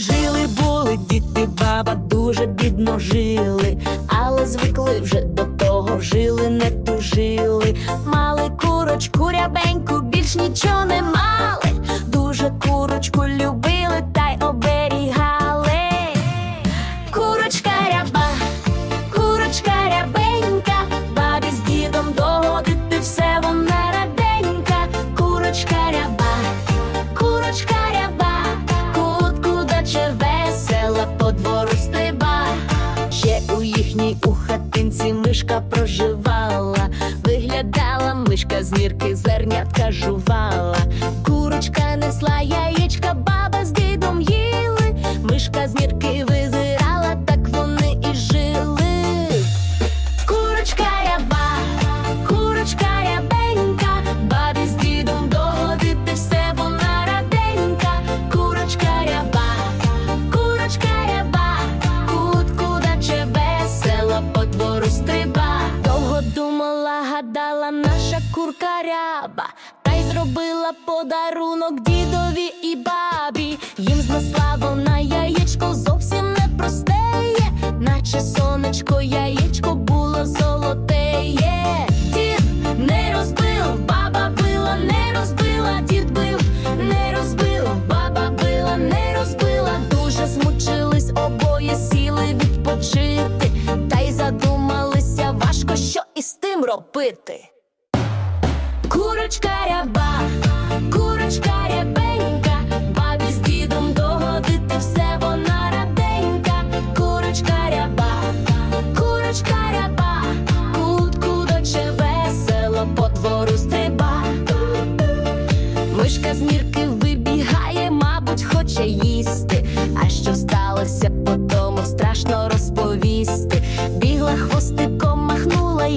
Жили були діти, баба дуже бідно жили, але звикли вже до того, жили, не тужили. Мали курочку рябеньку, більш нічого не мали. Хатинці мишка проживала, виглядала мишка з нірки, зернятка жувала. Курочка несла яєчка, баба з дідом їли. Мишка з нірки визирала, стриба. Довго думала, гадала наша курка ряба, та й зробила подарунок дідові і бабі. Їм знесла вона яєчко зовсім не простеє, наче сонечко, яєчко було золотеє. Важко, що із тим робити. Курочка ряба, курочка рябенька, бабі з дідом догодити все вона раденька. Курочка ряба, курочка ряба, кутку доче весело по двору стриба. Мишка з нірки вибігає, мабуть, хоче їсти. А що сталося по тому, страшно розповісти. Бігла махнула,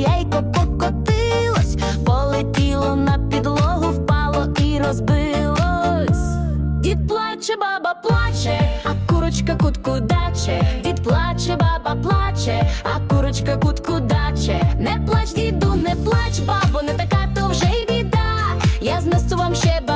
яйко покотилось, полетіло на підлогу, впало і розбилось. Дід плаче, баба плаче, а курочка кутку даче. Дід плаче, баба плаче, а курочка кутку даче. Не плач, діду, не плач, бабо, не така то вже й біда. Я знесу вам ще.